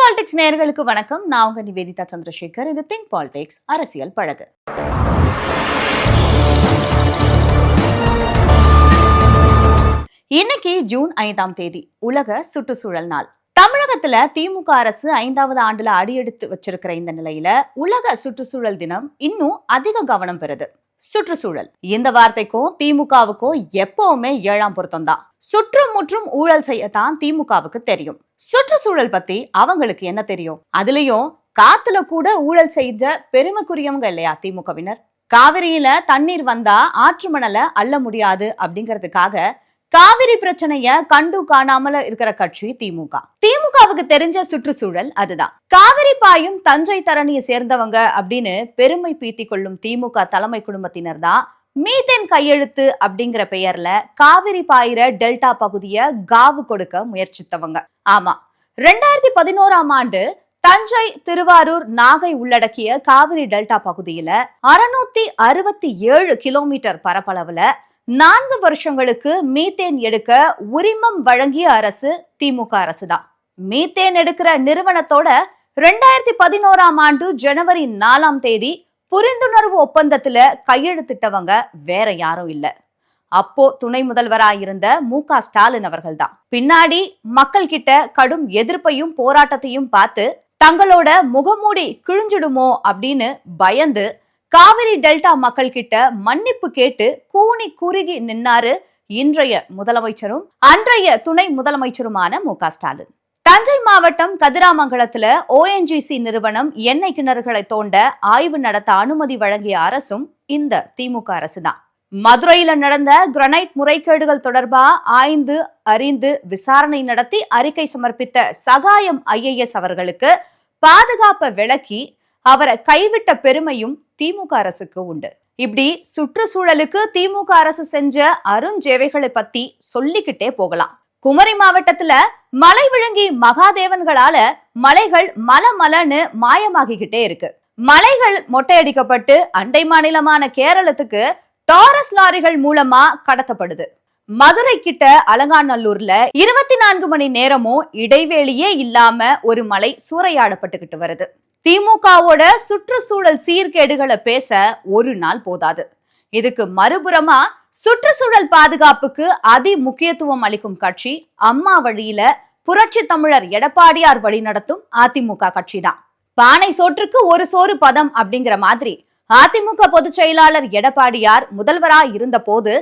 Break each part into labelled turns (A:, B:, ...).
A: Politics நேர்களுக்கு வணக்கம். நான் உங்க நிவேதிதா சந்திரசேகர். இது திங்க் பாலிடிக்ஸ் அரசியல் பழகு. இன்னைக்கு ஜூன் ஐந்தாம் தேதி உலக சுற்றுச்சூழல் நாள். தமிழகத்துல திமுக அரசு ஐந்தாவது ஆண்டுல அடியெடுத்து வச்சிருக்கிற இந்த நிலையில உலக சுற்றுச்சூழல் தினம் இன்னும் அதிக கவனம் பெறுது. சுற்றுச்சூழல். இந்த வார்த்தைக்கும் திமுகவுக்கும் எப்பவுமே ஏழாம் பொருத்தம் தான். சுற்றும் முற்றும் ஊழல் செய்யத்தான் திமுகவுக்கு தெரியும். சுற்றுச்சூழல் பத்தி அவங்களுக்கு என்ன தெரியும்? அதுலயும் காத்துல கூட ஊழல் செஞ்ச பெருமைக்குரியவங்க இல்லையா திமுகவினர்? காவிரியில தண்ணீர் வந்தா ஆற்று மணலை அள்ள முடியாது அப்படிங்கிறதுக்காக காவிரி பிரச்சனைய கண்டு காணாமல இருக்கிற கட்சி திமுக. திமுகவுக்கு தெரிஞ்ச சுற்றுச்சூழல் அதுதான். காவிரி பாயும் தஞ்சை தரணியை சேர்ந்தவங்க அப்படின்னு பெருமை பீத்தி கொள்ளும் திமுக தலைமை குடும்பத்தினர் தான் மீத்தேன் கையெழுத்து அப்படிங்கிற பெயர்ல காவிரி பாயிற டெல்டா பகுதிய காவு கொடுக்க முயற்சித்தவங்க. ஆமா ரெண்டாயிரத்தி பதினோராம் ஆண்டு தஞ்சை திருவாரூர் நாகை உள்ளடக்கிய காவிரி டெல்டா பகுதியில அறுநூத்தி அறுபத்தி ஏழு கிலோமீட்டர் பரப்பளவுல நான்கு வருஷங்களுக்கு மீத்தேன் எடுக்க உரிமம் வழங்கிய அரசு திமுக அரசு தான் மீத்தேன் எடுக்கிற நிறுவனத்தோட ரெண்டாயிரத்தி பதினோராம் ஆண்டு ஜனவரி நாலாம் தேதி புரிந்துணர்வு ஒப்பந்தத்துல கையெழுத்திட்டவங்க வேற யாரும் இல்ல. அப்போ துணை முதல்வராயிருந்த மு க ஸ்டாலின் அவர்கள் தான் பின்னாடி மக்கள் கிட்ட கடும் எதிர்ப்பையும் போராட்டத்தையும் பார்த்து தங்களோட முகமூடி கிழிஞ்சிடுமோ அப்படின்னு பயந்து காவிரி டெல்டா மக்கள் கிட்ட மன்னிப்பு கேட்டு கூனி குறுகி நின்னாரு இன்றைய முதலமைச்சரும் அன்றைய துணை முதலமைச்சருமான மு ஸ்டாலின். தஞ்சை மாவட்டம் கதிராமங்கலத்துல ஓஎன்ஜிசி நிறுவனம் எண்ணெய் கிணறுகளை தோண்ட ஆய்வு நடத்த அனுமதி வழங்கிய அரசும் இந்த திமுக அரசு தான் மதுரையில நடந்த கிரனைட் முறைகேடுகள் தொடர்பா ஆய்ந்து அறிந்து விசாரணை நடத்தி அறிக்கை சமர்ப்பித்த சகாயம் ஐஏஎஸ் அவர்களுக்கு பாதுகாப்பை விளக்கி அவரை கைவிட்ட பெருமையும் திமுக அரசுக்கு உண்டு. இப்படி சுற்றுச்சூழலுக்கு திமுக அரசு செஞ்ச அருஞ்சேவைகளை பத்தி சொல்லிக்கிட்டே போகலாம். குமரி மாவட்டத்துல மலை விழுங்கி மகாதேவன்களால மலைகள் மல மலன்னு மாயமாகிக்கிட்டே இருக்கு. மலைகள் மொட்டையடிக்கப்பட்டு அண்டை மாநிலமான கேரளத்துக்கு டாரஸ் லாரிகள் மூலமா கடத்தப்படுது. மதுரை கிட்ட அலங்காநல்லூர்ல இருபத்தி நான்கு மணி நேரமும் இடைவேளியே இல்லாம ஒரு மலை சூறையாடப்பட்டுக்கிட்டு வருது. திமுகவோட சுற்றுச்சூழல் சீர்கேடுகளை பேச ஒரு நாள் போதாது. இதுக்கு மறுபுறமா சுற்றுச்சூழல் பாதுகாப்புக்கு அதி முக்கியத்துவம் அளிக்கும் கட்சி அம்மா வழியில புரட்சி தமிழர் எடப்பாடியார் வழி நடத்தும் அதிமுக கட்சி தான் பானை சோற்றுக்கு ஒரு சோறு பதம் அப்படிங்கிற மாதிரி அதிமுக பொதுச் செயலாளர் எடப்பாடியார் முதல்வரா இருந்த போது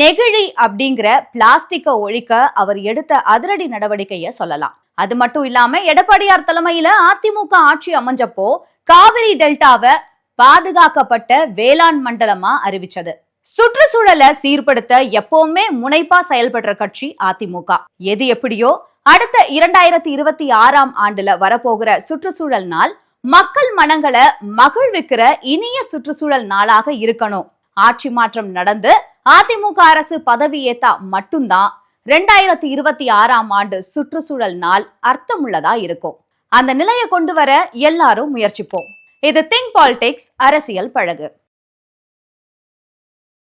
A: நெகிழி அப்படிங்கிற பிளாஸ்டிக்கை ஒழிக்க அவர் எடுத்த அதிரடி நடவடிக்கையை சொல்லலாம். அது மட்டும் இல்லாம எடப்பாடியார் தலைமையில அதிமுக ஆட்சி அமைஞ்சப்போ காவிரி டெல்டாவை பாதுகாக்கப்பட்ட வேளாண் மண்டலமா அறிவிச்சது. சுற்றுச்சூழலை சீர்படுத்த எப்பவுமே முனைப்பா செயல்படுற கட்சி அதிமுக. எது எப்படியோ அடுத்த இரண்டாயிரத்தி இருபத்தி ஆறாம் ஆண்டுல வரப்போகிற சுற்றுச்சூழல் நாள் மக்கள் மனங்களை மகிழ்விக்கிற இனிய சுற்றுச்சூழல் நாளாக இருக்கணும். ஆட்சி மாற்றம் நடந்து அதிமுக அரசு பதவியேத்தா மட்டும்தான் ரெண்டாயிரத்தி இருபத்தி ஆறாம் ஆண்டு சுற்றுச்சூழல் நாள் அர்த்தமுள்ளதா இருக்கும். அந்த நிலையை கொண்டு வர எல்லாரும் முயற்சிப்போம். இது திங்க் பாலிடிக்ஸ் அரசியல் பழகு.